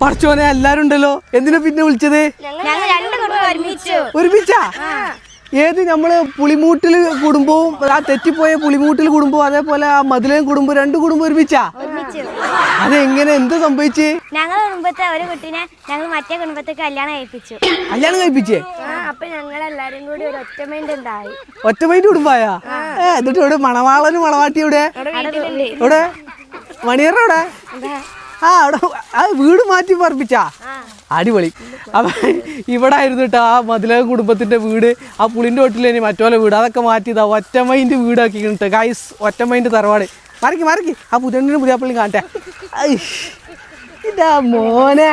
പഠിച്ചോനെ എല്ലാരും ഉണ്ടല്ലോ. എന്തിനാ പിന്നെ വിളിച്ചത്? ഒരുമിച്ചു. ഏത് നമ്മൾ പുളിമൂട്ടിൽ കുടുംബവും ആ തെറ്റിപ്പോയ പുളിമൂട്ടിൽ കുടുംബവും അതേപോലെ ആ മതിലേം കുടുംബം രണ്ട് കുടുംബം ഒരുമിച്ചാ? അത് അതെങ്ങനെ? എന്ത് സംഭവിച്ച്? ഞങ്ങളുടെ കുടുംബത്തെ ഒരു കുട്ടീനെ ഞങ്ങൾ മറ്റേ കുടുംബത്തെ കല്യാണം കഴിപ്പിച്ചു. കല്യാണം കഴിപ്പിച്ചേ? അപ്പൊ ഞങ്ങൾ എല്ലാരും കൂടി ഒരു ഒറ്റ മൈൻഡ് ഉണ്ടായി ഒറ്റ മൈൻഡ് കുടുംബായാ? എന്നിട്ട് ഇവിടെ മണവാളനും മണവാട്ടി ഇവിടെ? ഇവിടെ മണിയറ ഇവിടെ. ആ അവിടെ ആ വീട് മാറ്റി പറപ്പിച്ചാ അടിപൊളി. അപ്പൊ ഇവിടെ ആയിരുന്നു കേട്ടോ ആ മതില കുടുംബത്തിന്റെ വീട്. ആ പുളിന്റെ ഒട്ടിലേനി മറ്റോലെ വീട്. അതൊക്കെ മാറ്റിയതാ ഒറ്റ മൈൻഡ് വീടാക്കി കേട്ടോ ഗൈസ് ഒറ്റ മൈൻഡ് തറവാട്. മറക്കി മറക്കി. ആ പുതിയ പുതിയ പള്ളി കാണട്ടെ ഇതാ മോനെ.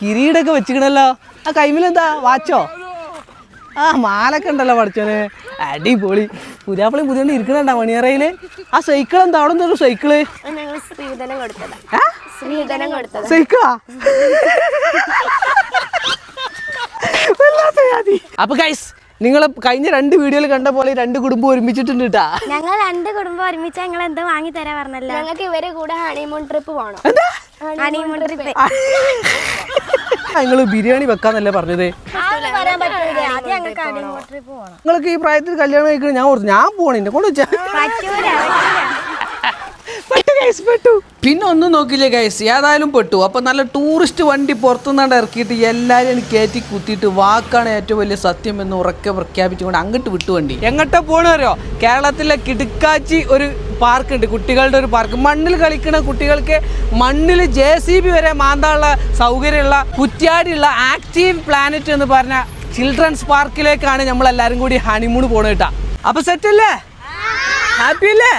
കിരീടൊക്കെ വെച്ചിക്കണല്ലോ. ആ കൈമിലെന്താ? വാച്ചോ? ആ മാലൊക്കെ ഉണ്ടല്ലോ പഠിച്ചോനെ അടിപൊളി. പുതിയാപ്പിളി പുതിയ ഇരിക്കണണ്ട മണിയറയിൽ? ആ സൈക്കിൾ എന്താ അവിടെ എന്തൊരു സൈക്കിൾ ആ? സ്ത്രീധനം കൊടുത്തത്. അപ്പൊ ഗൈസ് നിങ്ങൾ കഴിഞ്ഞ രണ്ട് വീഡിയോയിൽ കണ്ട പോലെ രണ്ട് കുടുംബം ഒരുമിച്ചിട്ടുണ്ട് കേട്ടാ ഞങ്ങൾ രണ്ട് കുടുംബം ഒരുമിച്ച് ഞങ്ങൾ എന്തോ വാങ്ങി തരാ പറഞ്ഞല്ലോ? ഞങ്ങൾക്ക് ഇവരെ കൂടെ ഹണിമൂൺ ട്രിപ്പ് പോകണം ഹണിമൂൺ ട്രിപ്പ് ഞങ്ങൾ ബിരിയാണി വെക്കാന്നല്ലേ പറഞ്ഞത്? പറയാൻ പറ്റൂല. ആദ്യം ഞങ്ങൾക്ക് ഹണിമൂൺ ട്രിപ്പ് പോകണം നിങ്ങൾക്ക് ഈ പ്രായത്തിൽ കല്യാണം കഴിക്കണം ഞാൻ ഓർത്തു ഞാൻ പോണേ എന്നെ കൊണ്ട് വെച്ചാ. പറ്റൂല പറ്റൂല. പെട്ടു ഗൈസ് പെട്ടു. പിന്നെ ഒന്നും നോക്കില്ലേ ഗൈസ് ഏതായാലും പെട്ടു. അപ്പൊ നല്ല ടൂറിസ്റ്റ് വണ്ടി പുറത്തുനിന്നാണ്ട് ഇറക്കിയിട്ട് എല്ലാവരും കയറ്റി കുത്തിയിട്ട് വാക്കാണ് ഏറ്റവും വലിയ സത്യം എന്ന് ഉറക്കെ പ്രഖ്യാപിച്ചുകൊണ്ട് അങ്ങോട്ട് വിട്ടു വണ്ടി. എങ്ങോട്ടാ പോണവരോ കേരളത്തിലെ കിടുക്കാച്ചി ഒരു പാർക്ക് ഉണ്ട് കുട്ടികളുടെ ഒരു പാർക്ക്. മണ്ണിൽ കളിക്കുന്ന കുട്ടികൾക്ക് മണ്ണിൽ ജെ സി ബി വരെ മാന്താനുള്ള സൗകര്യമുള്ള കുറ്റ്യാടിയുള്ള ആക്റ്റീവ് പ്ലാനറ്റ് എന്ന് പറഞ്ഞ ചിൽഡ്രൻസ് പാർക്കിലേക്കാണ് നമ്മൾ എല്ലാരും കൂടി ഹണിമൂൺ പോണ കേട്ടാ അപ്പൊ സെറ്റ് അല്ലേ? ഹാപ്പി അല്ലേ?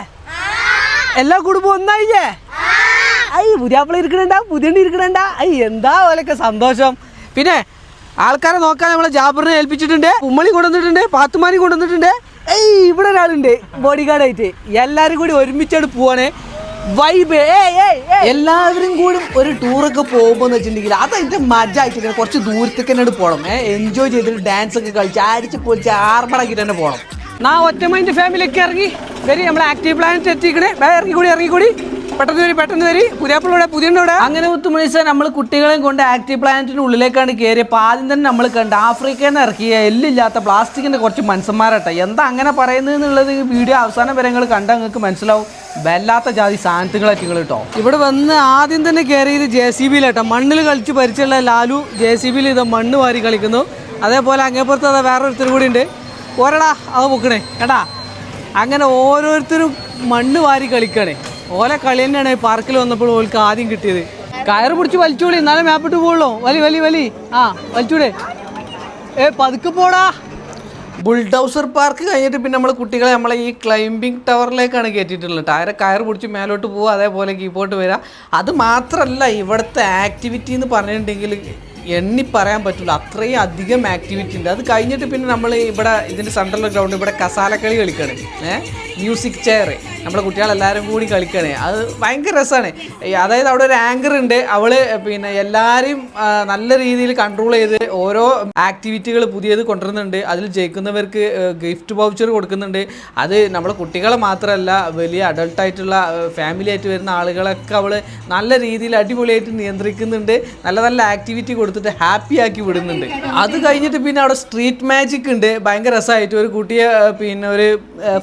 എല്ലാ കുടുംബം ഒന്നായില്ലേ? ഐ പുതിയാപ്പിള ഇരിക്കണണ്ട പുതിയണ്ടി ഇരിക്കണണ്ട. ഐ എന്താ പോലൊക്കെ സന്തോഷം. പിന്നെ ആൾക്കാരെ നോക്കാൻ നമ്മളെ ജാബറിനെ ഏൽപ്പിച്ചിട്ടുണ്ട്. ഉമ്മളി കൊണ്ടുവന്നിട്ടുണ്ട് പാത്തുമാനി കൊണ്ടുവന്നിട്ടുണ്ട്. ഏയ് ഇവിടെ ഒരാളുണ്ട് ബോഡി ഗാർഡായിട്ട് എല്ലാവരും കൂടി ഒരുമിച്ചാണ് പോവാണ്. വൈബ് എല്ലാവരും കൂടി ഒരു ടൂറൊക്കെ പോകുമ്പോൾ എന്ന് വെച്ചിട്ടുണ്ടെങ്കിൽ അത് അതിന്റെ മജായിട്ട് കുറച്ച് ദൂരത്തേക്ക് തന്നെ പോകണം എൻജോയ് ചെയ്തിട്ട് ഡാൻസ് ഒക്കെ കളിച്ച് അടിച്ച് പൊളിച്ച് ആർമടക്കിട്ട് തന്നെ പോകണം നാ ഒറ്റമൈൻഡ് ഫാമിലിയൊക്കെ ഇറങ്ങി. വരി നമ്മൾ ആക്റ്റീവ് പ്ലാനറ്റ് എത്തിക്കണേ ഇറങ്ങിക്കൂടി ഇറങ്ങിക്കൂടി. പെട്ടെന്ന് വരി പെട്ടെന്ന് വരി. പുതിയാപ്പിളൂടെ പുതിയവിടെ അങ്ങനെ ഒത്തുമണിച്ച നമ്മൾ കുട്ടികളെയും കൊണ്ട് ആക്റ്റീവ് പ്ലാനറ്റിന് ഉള്ളിലേക്കാണ് കയറിയപ്പോൾ ആദ്യം തന്നെ നമ്മൾ കണ്ട് ആഫ്രിക്കയിൽ നിന്ന് ഇറക്കിയ എല്ലില്ലാത്ത പ്ലാസ്റ്റിക്കിന്റെ കുറച്ച് മനുഷ്യന്മാരട്ടെ. എന്താ അങ്ങനെ പറയുന്നത് എന്നുള്ളത് വീഡിയോ അവസാനം വരെ നിങ്ങൾ കണ്ടാൽ നിങ്ങൾക്ക് മനസ്സിലാവും. വല്ലാത്ത ജാതി സാധനത്തുകളൊക്കെ കേട്ടോ ഇവിടെ വന്ന് ആദ്യം തന്നെ കയറിയത് ജെ സി ബിയിലാട്ടോ. മണ്ണിൽ കളിച്ച് പരിചയമുള്ള ലാലു ജെ സി ബിയിൽ ഇത് മണ്ണ് വാരി കളിക്കുന്നു. അതേപോലെ അങ്ങേപ്പുറത്ത് അതാ വേറൊരുത്തരും കൂടി ഉണ്ട്. ഓരടാ അത് പൊക്കണേ. കേട്ടാ? അങ്ങനെ ഓരോരുത്തരും മണ്ണ് വാരി കളിക്കണേ. ഓലെ കളി തന്നെയാണ് പാർക്കിൽ വന്നപ്പോൾ ഓൾക്ക് ആദ്യം കിട്ടിയത്. കയറ് പിടിച്ച് വലിച്ചോളി എന്നാലും മാപ്പിട്ട് പോകുള്ളൂ വലി വലി വലി. ആ വലിച്ചൂടെ ഏ പതുക്കെ പോടാ. ബുൾഡൗസർ പാർക്ക് കഴിഞ്ഞിട്ട് പിന്നെ നമ്മൾ കുട്ടികളെ നമ്മളെ ഈ ക്ലൈംബിംഗ് ടവറിലേക്കാണ് കയറ്റിയിട്ടുള്ളത് ടയർ കയർ പിടിച്ച് മേലോട്ട് പോവുക അതേപോലെ കീപ്പോട്ട് വരിക. അത് മാത്രമല്ല ഇവിടുത്തെ ആക്ടിവിറ്റി എന്ന് പറഞ്ഞിട്ടുണ്ടെങ്കിൽ എണ്ണി പറയാൻ പറ്റില്ല അത്രയും അധികം ആക്ടിവിറ്റി ഉണ്ട്. അത് കഴിഞ്ഞിട്ട് പിന്നെ നമ്മൾ ഇവിടെ ഇതിന്റെ സെൻട്രൽ ഗ്രൗണ്ട് ഇവിടെ കസാലക്കളി കളിക്കണേ. ഏഹ് മ്യൂസിക് ചെയർ നമ്മുടെ കുട്ടികളെല്ലാവരും കൂടി കളിക്കണേ. അത് ഭയങ്കര രസമാണ് അതായത് അവിടെ ഒരു ആങ്കർ ഉണ്ട്. അവൾ പിന്നെ എല്ലാവരെയും നല്ല രീതിയിൽ കൺട്രോൾ ചെയ്ത് ഓരോ ആക്ടിവിറ്റികൾ പുതിയത് കൊണ്ടുവരുന്നുണ്ട്. അതിൽ ജയിക്കുന്നവർക്ക് ഗിഫ്റ്റ് വൗച്ചർ കൊടുക്കുന്നുണ്ട്. അത് നമ്മൾ കുട്ടികളെ മാത്രമല്ല വലിയ അഡൾട്ടായിട്ടുള്ള ഫാമിലി ആയിട്ട് വരുന്ന ആളുകളൊക്കെ അവൾ നല്ല രീതിയിൽ അടിപൊളിയായിട്ട് നിയന്ത്രിക്കുന്നുണ്ട്. നല്ല നല്ല ആക്ടിവിറ്റി കൊടുത്തിട്ട് ഹാപ്പി ആക്കി വിടുന്നുണ്ട്. അത് കഴിഞ്ഞിട്ട് പിന്നെ അവിടെ സ്ട്രീറ്റ് മാജിക് ഉണ്ട്. ഭയങ്കര രസമായിട്ട് ഒരു കുട്ടിയെ പിന്നെ ഒരു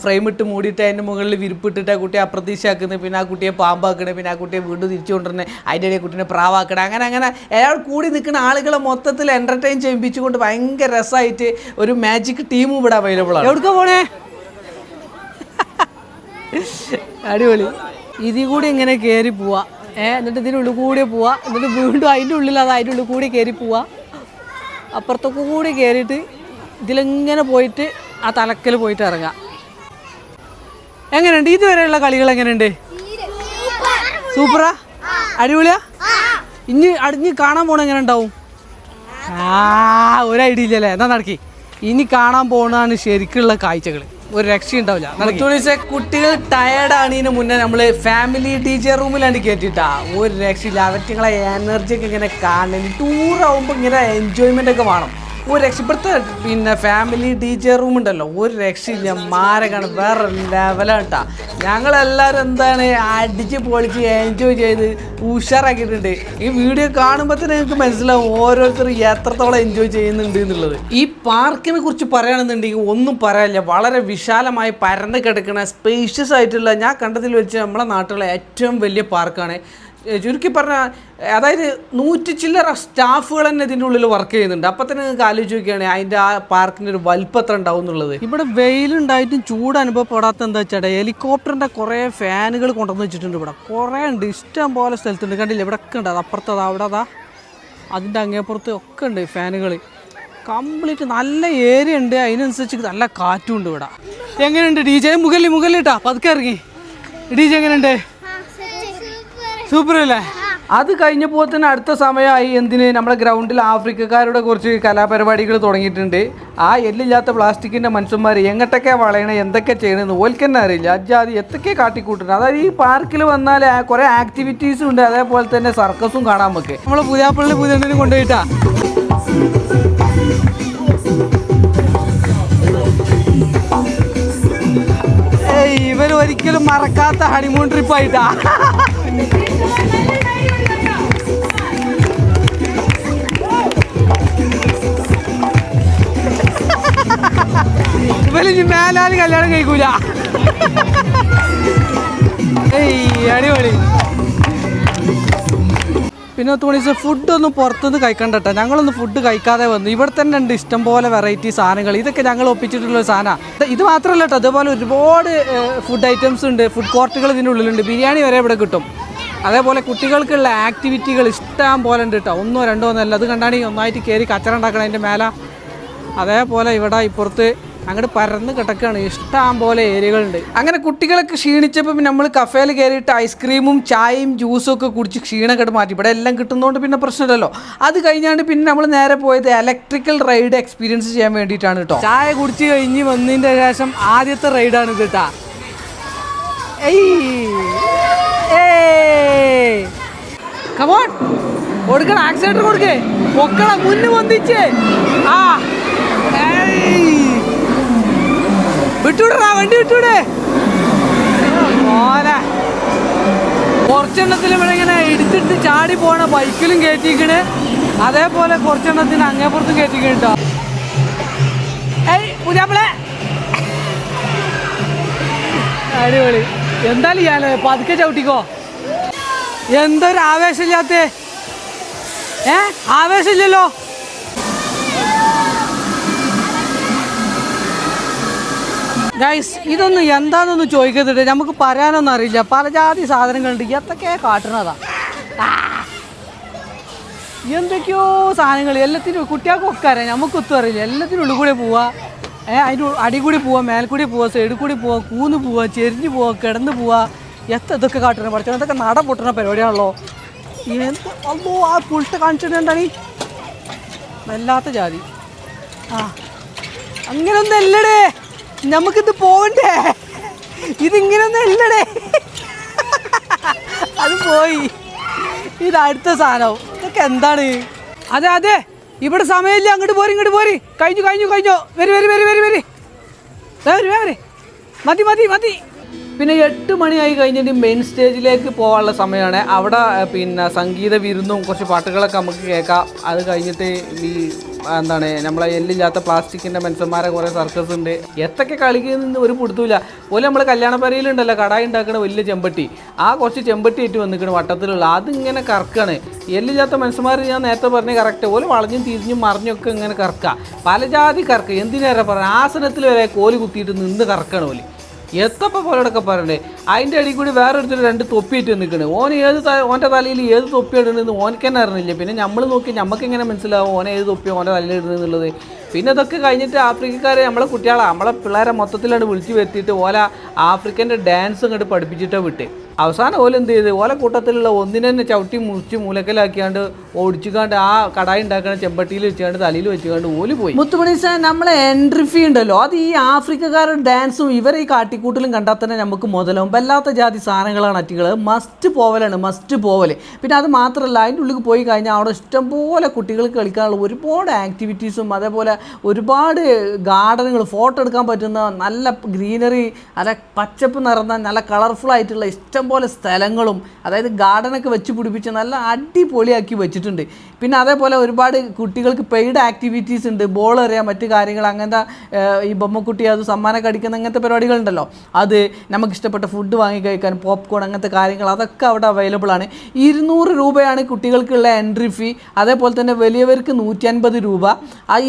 ഫ്രെയിം ഇട്ട് മൂടിയിട്ട് അതിന്റെ മുകളിൽ വിരിപ്പിട്ടിട്ട് ആ കുട്ടിയെ അപ്രതീക്ഷയാക്കുന്നത്. പിന്നെ ആ കുട്ടിയെ പാമ്പാക്കണേ. പിന്നെ ആ കുട്ടിയെ വീണ്ടും തിരിച്ചു കൊണ്ടുവരണേ അതിന്റെ ഇടയിൽ കുട്ടീനെ പ്രാവാക്കണേ. അങ്ങനെ അങ്ങനെ അയാൾ കൂടി നിൽക്കുന്ന ആളുകളെ മൊത്തത്തിൽ എന്റർടൈൻ ചെയ്യിപ്പിച്ചുകൊണ്ട് ഭയങ്കര രസമായിട്ട് ഒരു മാജിക് ടീമും ഇവിടെ അവൈലബിൾ ആണ്. എവിടെ പോണേ? അടിപൊളി. ഇതി കൂടി ഇങ്ങനെ കയറി പോവാ. ഏ എന്നിട്ട് ഇതിനുള്ളിൽ കൂടി പോവാ. എന്നിട്ട് വീണ്ടും അതിന്റെ ഉള്ളിൽ അത് അതിന്റെ ഉള്ളിൽ കൂടി കയറി പോവാ. അപ്പുറത്തൊക്കെ കൂടി കയറിയിട്ട് ഇതിലിങ്ങനെ പോയിട്ട് ആ തലക്കൽ പോയിട്ട് ഇറങ്ങാം. എങ്ങനെയുണ്ട്? ഇതുവരെയുള്ള കളികൾ എങ്ങനെയുണ്ട്? സൂപ്പറാ? അടിപൊളിയാ? ഇനി അടിഞ്ഞ് കാണാൻ പോണ എങ്ങനെ ഉണ്ടാവും? ആ ഒരു ഐഡിയ ഇല്ലല്ലേ എന്നാ നടക്കി. ഇനി കാണാൻ പോണതാണ് ശരിക്കുള്ള കാഴ്ചകൾ ഒരു രക്ഷ ഉണ്ടാവില്ല. കുട്ടികൾ ടയർഡാണ് ഇതിന് മുന്നേ നമ്മൾ ഫാമിലി ടീച്ചർ റൂമിലാണ് കയറ്റിട്ടാ ഒരു രക്ഷയില്ല. അവറ്റങ്ങളെ എനർജി ഒക്കെ ഇങ്ങനെ കാണുന്നത് ടൂർ ആവുമ്പോൾ ഇങ്ങനെ എൻജോയ്മെന്റ് ഒക്കെ വേണം. ഒരു രക്ഷ ഇപ്പോഴത്തെ പിന്നെ ഫാമിലി ഡി ജെ റൂം ഉണ്ടല്ലോ. ഒരു രക്ഷയില്ല. മാരകാണ്. വേറെ ലെവലാണ് കേട്ടോ ഞങ്ങളെല്ലാവരും എന്താണ് അടിച്ച് പൊളിച്ച് എൻജോയ് ചെയ്ത് ഉഷാറാക്കിയിട്ടുണ്ട്. ഈ വീഡിയോ കാണുമ്പോൾ തന്നെ നിങ്ങൾക്ക് മനസ്സിലാവും ഓരോരുത്തർ എത്രത്തോളം എൻജോയ് ചെയ്യുന്നുണ്ട് എന്നുള്ളത്. ഈ പാർക്കിനെ കുറിച്ച് പറയുകയാണെന്നുണ്ടെങ്കിൽ ഒന്നും പറയാനില്ല. വളരെ വിശാലമായി പരന്ന് കിടക്കുന്ന സ്പേഷ്യസ് ആയിട്ടുള്ള ഞാൻ കണ്ടതിൽ വെച്ച് നമ്മുടെ നാട്ടിലെ ഏറ്റവും വലിയ പാർക്കാണ് ചുരുക്കി പറഞ്ഞാൽ അതായത് നൂറ്റി ചില്ലറ സ്റ്റാഫുകൾ തന്നെ ഇതിന്റെ ഉള്ളിൽ വർക്ക് ചെയ്യുന്നുണ്ട്. അപ്പം തന്നെ നിങ്ങൾക്ക് ആലോചിച്ച് നോക്കുകയാണെങ്കിൽ അതിന്റെ ആ പാർക്കിന്റെ ഒരു വലിപ്പത്ര ഉണ്ടാവും എന്നുള്ളത്. ഇവിടെ വെയിലുണ്ടായിട്ടും ചൂട് അനുഭവപ്പെടാത്ത എന്താ വെച്ചാൽ ഹെലികോപ്റ്ററിന്റെ കുറേ ഫാനുകൾ കൊണ്ടുവന്ന് വെച്ചിട്ടുണ്ട് ഇവിടെ. കുറേ ഉണ്ട്. ഇഷ്ടം പോലെ സ്ഥലത്തുണ്ട്. കണ്ടില്ല ഇവിടെ ഒക്കെ ഉണ്ട്. അത് അപ്പുറത്തതാ അവിടെ അതാ. അതിന്റെ അങ്ങേപ്പുറത്ത് ഒക്കെ ഉണ്ട് ഫാനുകൾ. കംപ്ലീറ്റ് നല്ല ഏരിയ ഉണ്ട്. അതിനനുസരിച്ച് നല്ല കാറ്റും ഉണ്ട് ഇവിടെ. എങ്ങനെയുണ്ട്? ഡി ജെ മുകളിൽ മുകളിലിട്ടാ പതുക്കെ ഇറങ്ങി. ഡി ജെ എങ്ങനെയുണ്ട്? സൂപ്പർ അല്ലേ? അത് കഴിഞ്ഞപ്പോൾ തന്നെ അടുത്ത സമയമായി എന്തിന് നമ്മുടെ ഗ്രൗണ്ടിൽ ആഫ്രിക്കക്കാരുടെ കുറച്ച് കലാപരിപാടികൾ തുടങ്ങിയിട്ടുണ്ട്. ആ എല്ലില്ലാത്ത പ്ലാസ്റ്റിക്കിന്റെ മനുഷ്യന്മാർ എങ്ങോട്ടൊക്കെ വളയണേ എന്തൊക്കെ ചെയ്യണമെന്ന് ഓൽക്കന്നെ അറിയില്ല. അജാതി എത്തൊക്കെ കാട്ടിക്കൂട്ടുന്നത് അതായത് ഈ പാർക്കിൽ വന്നാൽ കുറേ ആക്ടിവിറ്റീസും ഉണ്ട്. അതേപോലെ തന്നെ സർക്കസും കാണാൻ നമുക്ക്. നമ്മൾ പുതിയാപ്പള്ളി പുതിയ കൊണ്ടുപോയിട്ടാ. ഇവർ ഒരിക്കലും മറക്കാത്ത ഹണിമൂൺ ട്രിപ്പ് ഇനി മേലാൽ കല്യാണം കഴിക്കൂല. അടിപൊളി. പിന്നെ തുണിസ് ഫുഡൊന്നും പുറത്തുനിന്ന് കഴിക്കണ്ടട്ടോ. ഞങ്ങളൊന്നും ഫുഡ് കഴിക്കാതെ വന്നു. ഇവിടെ തന്നെ ഉണ്ട് ഇഷ്ടംപോലെ വെറൈറ്റി സാധനങ്ങൾ. ഇതൊക്കെ ഞങ്ങൾ ഒപ്പിച്ചിട്ടുള്ള സാധനമാണ് ഇത് മാത്രമല്ല കേട്ടോ അതുപോലെ ഒരുപാട് ഫുഡ് ഐറ്റംസ് ഉണ്ട്. ഫുഡ് കോർട്ടുകൾ ഇതിന്റെ ഉള്ളിലുണ്ട്. ബിരിയാണി വരെ ഇവിടെ കിട്ടും. അതേപോലെ കുട്ടികൾക്കുള്ള ആക്ടിവിറ്റികൾ ഇഷ്ടം പോലെ ഉണ്ട് കേട്ടോ ഒന്നോ രണ്ടോ ഒന്നല്ല. അത് കണ്ടാണെങ്കിൽ ഒന്നായിട്ട് കയറി കച്ചറ ഉണ്ടാക്കണം അതിന്റെ മേലെ. അതേപോലെ ഇവിടെ ഇപ്പുറത്ത് അങ്ങോട്ട് പരന്ന് കിടക്കുകയാണ് ഇഷ്ടം പോലെ ഏരിയകളുണ്ട്. അങ്ങനെ കുട്ടികളൊക്കെ ക്ഷീണിച്ചപ്പോൾ നമ്മൾ കഫേയിൽ കയറിയിട്ട് ഐസ്ക്രീമും ചായയും ജ്യൂസും ഒക്കെ കുടിച്ച് ക്ഷീണമൊക്കെ മാറ്റി. ഇവിടെ എല്ലാം കിട്ടുന്നതുകൊണ്ട് പിന്നെ പ്രശ്നമില്ലല്ലോ. അത് കഴിഞ്ഞാണ്ട് പിന്നെ നമ്മൾ നേരെ പോയത് ഇലക്ട്രിക്കൽ റൈഡ് എക്സ്പീരിയൻസ് ചെയ്യാൻ വേണ്ടിയിട്ടാണ് കേട്ടോ ചായ കുടിച്ച് കഴിഞ്ഞ് വന്നതിന്റെ ശേഷം ആദ്യത്തെ റൈഡാണ് ഇത് കേട്ടാ കൊടുക്കണം ആക്സിഡന്റ് കൊടുക്കേ പൊക്കള മുന്ന് വന്നിച്ചേ ആ ഏയ്. വിട്ടുവിടറാ വണ്ടി വിട്ടുവിടേ മോനെ. കുറച്ചെണ്ണത്തിൽ ഇവിടെ ഇങ്ങനെ എടുത്തിട്ട് ചാടി പോണ ബൈക്കിലും കയറ്റിക്കണ് അതേപോലെ കുറച്ചെണ്ണത്തിന് അങ്ങേപ്പുറത്തും കയറ്റിക്കണ് കേട്ടോ ഏയ് പുതിയാപ്പിളെ. അടിപൊളി. എന്തായാലും ഞാൻ പതുക്കെ ചവിട്ടിക്കോ. എന്തൊരു ആവേശമില്ലാത്ത ഏ ആവേശമില്ലല്ലോ. ഗൈസ് ഇതൊന്നും എന്താണെന്നൊന്നും ചോദിക്കുന്നുണ്ട് നമുക്ക് പറയാനൊന്നും അറിയില്ല. പല ജാതി സാധനങ്ങളുണ്ട്. എന്തൊക്കെ കാട്ടുന്നതാ ആ. എന്തൊക്കെയോ സാധനങ്ങൾ. എല്ലാത്തിനും കുട്ടികൾക്കൊക്കെ അറിയാം നമുക്കൊത്തും അറിയില്ല. എല്ലാത്തിനും ഉള്ളിൽ കൂടെ പോവാ. ഏഹ് അതിന്റെ അടി കൂടി പോവാ മേൽക്കൂടി പോവാ സൈഡിൽ കൂടി പോവാ കൂന്ന് പോവാ ചെരിഞ്ഞ് പോവാ കിടന്ന് പോവാ. എത്ര ഇതൊക്കെ കാട്ടണം? പഠിച്ചോ ഇതൊക്കെ നട പൊട്ടണ പരിപാടിയാണല്ലോ. എന്ത് അല്ലോ ആ പുളിട്ട് കാണിച്ചിട്ടുണ്ടാണ് വല്ലാത്ത ജാതി. ആ. അങ്ങനെ അല്ലടേ. നമുക്കിത് പോവണ്ടേ ഇതിങ്ങനൊന്നും അല്ലടേ. അത് പോയി. ഇത് അടുത്ത സാധനം. ഇതൊക്കെ എന്താണ്? അതെ അതെ. ഇവിടെ സമയമില്ല. അങ്ങോട്ട് പോരി ഇങ്ങോട്ട് പോരി. കഴിഞ്ഞു കഴിഞ്ഞു കഴിഞ്ഞു. വരി വരി വരി വരി. വരി വരി. മതി മതി മതി. പിന്നെ എട്ട് മണിയായി കഴിഞ്ഞിട്ട് മെയിൻ സ്റ്റേജിലേക്ക് പോകാനുള്ള സമയമാണ്. അവിടെ പിന്നെ സംഗീത വിരുന്നും കുറച്ച് പാട്ടുകളൊക്കെ നമുക്ക് കേൾക്കാം. അത് കഴിഞ്ഞിട്ട് ഈ എന്താണ് നമ്മളെ എല്ലില്ലാത്ത പ്ലാസ്റ്റിക്കിന്റെ മനുഷ്യന്മാരെ കുറേ സർക്കസ് ഉണ്ട്. എത്തൊക്കെ കളിക്കുന്ന ഒരു പിടുത്തൂല പോലെ നമ്മൾ കല്യാണപ്പരയിലുണ്ടല്ലോ കടായി ഉണ്ടാക്കുന്ന വലിയ ചെമ്പട്ടി. ആ കുറച്ച് ചെമ്പട്ടി ആയിട്ട് വന്നിക്കണം വട്ടത്തിലുള്ള. അതിങ്ങനെ കറക്കാണ്. എല്ലില്ലാത്ത മനുഷ്യന്മാർ ഞാൻ നേരത്തെ പറഞ്ഞ കറക്റ്റ് പോലെ വളഞ്ഞും തിരിഞ്ഞും മറിഞ്ഞൊക്കെ ഇങ്ങനെ കറക്കുക പല ജാതി കറക്കുക എന്തിനേറെ പറയുക ആസനത്തിൽ വരെ കോലി കുത്തിയിട്ട് നിന്ന് കറക്കണം ഓൽ. എത്തപ്പോൾ പോലോടൊക്കെ പറയണ്ടേ അതിന്റെ അടി കൂടി വേറെ ഒരുത്തർ രണ്ട് തൊപ്പിയിട്ട് നിൽക്കണ് ഓൻ ഏത് ഓന്റെ തലയിൽ ഏത് തൊപ്പി ഇടണമെന്ന് ഓനക്ക് തന്നെ അറിഞ്ഞില്ല? പിന്നെ നമ്മൾ നോക്കി നമുക്ക് എങ്ങനെ മനസ്സിലാവും ഓനെ ഏത് തൊപ്പി ഓന്റെ തലയിൽ ഇടുന്നത് പിന്നെ ഇതൊക്കെ കഴിഞ്ഞിട്ട് ആഫ്രിക്കക്കാരെ നമ്മളെ കുട്ടികളെ. നമ്മളെ പിള്ളേരെ മൊത്തത്തിലാണ് വിളിച്ചു വരുത്തിയിട്ട് ഓല ആഫ്രിക്കന്റെ ഡാൻസ് അങ്ങോട്ട് പഠിപ്പിച്ചിട്ടേ വിട്ട്. അവസാനം ഓല എന്ത് ചെയ്ത്? ഓല കൂട്ടത്തിലുള്ള ഒന്നിനെ തന്നെ ചവിട്ടി മുറിച്ച് മൂലക്കലാക്കിയാണ്ട് ഓടിച്ചുകാണ്ട് ആ കടായി ഉണ്ടാക്കുന്ന ചെമ്പട്ടിയിൽ വെച്ചുകൊണ്ട് തലയിൽ വെച്ചുകൊണ്ട് ഓൽ പോയി. മുത്തുമണി സാർ നമ്മളെ എൻട്രി ഫീ ഉണ്ടല്ലോ. അത് ഈ ആഫ്രിക്കക്കാരുടെ ഡാൻസും ഇവരെ ഈ കാട്ടിക്കൂട്ടിലും കണ്ടാൽ തന്നെ നമുക്ക് മുതലാവും. വല്ലാത്ത ജാതി സാധനങ്ങളാണ് അറ്റികൾ. മസ്റ്റ് പോവലാണ് മസ്റ്റ് പോവൽ പിന്നെ അത് മാത്രമല്ല അതിന്റെ ഉള്ളിൽ പോയി കഴിഞ്ഞാൽ അവിടെ ഇഷ്ടംപോലെ കുട്ടികൾക്ക് കളിക്കാനുള്ള ഒരുപാട് ആക്ടിവിറ്റീസും അതേപോലെ ഒരുപാട് ഗാർഡനുകൾ ഫോട്ടോ എടുക്കാൻ പറ്റുന്ന നല്ല ഗ്രീനറി നല്ല പച്ചപ്പ് നിറഞ്ഞ നല്ല കളർഫുൾ ആയിട്ടുള്ള ഇഷ്ടംപോലെ സ്ഥലങ്ങളും അതായത് ഗാർഡനൊക്കെ വെച്ച് പിടിപ്പിച്ച് നല്ല അടിപൊളിയാക്കി വെച്ചിട്ടുണ്ട്. പിന്നെ അതേപോലെ ഒരുപാട് കുട്ടികൾക്ക് പെയ്ഡ് ആക്ടിവിറ്റീസ് ഉണ്ട്. ബോൾ എറിയാൻ മറ്റു കാര്യങ്ങൾ അങ്ങനത്തെ ഈ ബൊമ്മക്കുട്ടി അത് സമ്മാനമൊക്കെ കടിക്കുന്ന അങ്ങനത്തെ പരിപാടികളുണ്ടല്ലോ. അത് നമുക്ക് ഇഷ്ടപ്പെട്ട ഫുഡ് വാങ്ങി കഴിക്കാൻ പോപ്കോൺ അങ്ങനത്തെ കാര്യങ്ങൾ അതൊക്കെ അവിടെ അവൈലബിൾ ആണ്. ഇരുന്നൂറ് രൂപയാണ് കുട്ടികൾക്കുള്ള എൻട്രി ഫീ അതേപോലെ തന്നെ വലിയവർക്ക് നൂറ്റി അൻപത് രൂപ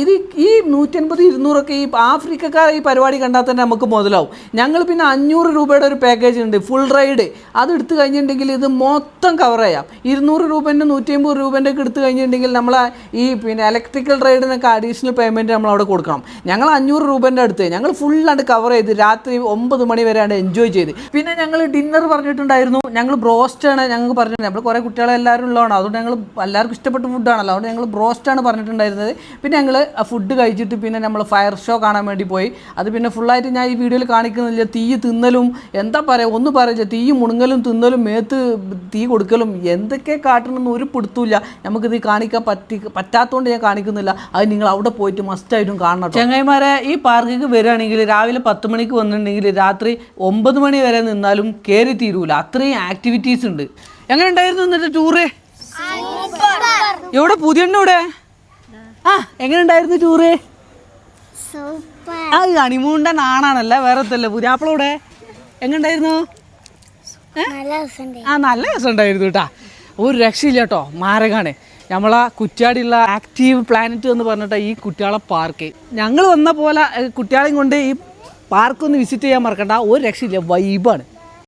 ഇത് ഈ നൂറ്റൻപത് ഇരുന്നൂറൊക്കെ ഈ ആഫ്രിക്കക്കാർ ഈ പരിപാടി കണ്ടാൽ തന്നെ നമുക്ക് മുതലാവും. ഞങ്ങൾ പിന്നെ അഞ്ഞൂറ് രൂപയുടെ ഒരു പാക്കേജ് ഉണ്ട് ഫുൾ റൈഡ് അത് എടുത്തു കഴിഞ്ഞിട്ടുണ്ടെങ്കിൽ ഇത് മൊത്തം കവർ ചെയ്യാം. ഇരുന്നൂറ് രൂപേന്റെ നൂറ്റി അമ്പത് രൂപേന്റെ ഒക്കെ എടുത്തു കഴിഞ്ഞിട്ടുണ്ടെങ്കിൽ നമ്മൾ ഈ പിന്നെ ഇലക്ട്രിക്കൽ റൈഡിനൊക്കെ അഡീഷണൽ പേയ്മെന്റ് നമ്മൾ അവിടെ കൊടുക്കണം. ഞങ്ങൾ അഞ്ഞൂറ് രൂപേന്റെ അടുത്ത് ഞങ്ങൾ ഫുള്ളാണ്ട് കവർ ചെയ്ത് രാത്രി ഒമ്പത് മണി വരെയാണ് എൻജോയ് ചെയ്ത്. പിന്നെ ഞങ്ങൾ ഡിന്നർ പറഞ്ഞിട്ടുണ്ടായിരുന്നു. ഞങ്ങൾ ബ്രോസ്റ്റാണ് ഞങ്ങൾക്ക് പറഞ്ഞിട്ടുണ്ട് നമ്മൾ കുറേ കുട്ടികളെ എല്ലാവരും ഉള്ളതാണ്. അതുകൊണ്ട് ഞങ്ങൾ എല്ലാവർക്കും ഇഷ്ടപ്പെട്ട ഫുഡാണല്ലോ അതുകൊണ്ട് ഞങ്ങൾ ബ്രോസ്റ്റാണ് പറഞ്ഞിട്ടുണ്ടായിരുന്നത്. പിന്നെ ഞങ്ങൾ ഫുഡ് കഴിച്ചിട്ട് പിന്നെ നമ്മൾ ഫയർ ഷോ കാണാൻ വേണ്ടി പോയി. അത് പിന്നെ ഫുള്ളായിട്ട് ഞാൻ ഈ വീഡിയോയിൽ കാണിക്കുന്നില്ല. തീ തിന്നലും എന്താ പറയുക ഒന്ന് പറയില്ല. തീ മുണുങ്ങലും തിന്നലും മേത്ത് തീ കൊടുക്കലും എന്തൊക്കെ കാട്ടണമെന്ന് ഒരു പിടുത്തൂല്ല നമുക്കിത് കാണിക്കാൻ പറ്റി പറ്റാത്തതുകൊണ്ട് ഞാൻ കാണിക്കുന്നില്ല. അത് നിങ്ങൾ അവിടെ പോയിട്ട് മസ്റ്റായിട്ടും കാണണം. ചങ്ങായിമാരെ ഈ പാർക്കിക്ക് വരികയാണെങ്കിൽ രാവിലെ പത്ത് മണിക്ക് വന്നിട്ടുണ്ടെങ്കിൽ രാത്രി ഒമ്പത് മണി വരെ നിന്നാലും കയറി തീരൂല. അത്രയും ആക്ടിവിറ്റീസ് ഉണ്ട്. എങ്ങനെ ഉണ്ടായിരുന്നു എന്നിട്ട് ടൂറ് എവിടെ? പുതിയ ഇവിടെ ആ എങ്ങനെ ഉണ്ടായിരുന്നു ടൂറ് ആ ഹണിമൂണിന്റെ നാണാണല്ലേ? വേറെ ഒത്തല്ലേ പുതിയാപ്പിളവിടെ എങ്ങനെ ഉണ്ടായിരുന്നു? നല്ല രസമുണ്ട്. ആ നല്ല രസം ഉണ്ടായിരുന്നു കേട്ടാ. ഒരു രക്ഷയില്ല കേട്ടോ. മാരകാണ്. നമ്മളാ കുറ്റ്യാടിയുള്ള ആക്റ്റീവ് പ്ലാനറ്റ് എന്ന് പറഞ്ഞിട്ട് ഈ കുട്ടികളെ പാർക്ക് ഞങ്ങൾ വന്ന പോലെ ഏ, കുട്ടികളെയും കൊണ്ട് ഈ പാർക്കൊന്ന് വിസിറ്റ് ചെയ്യാൻ മറക്കണ്ട. ഒരു രക്ഷയില്ല വൈബാണ്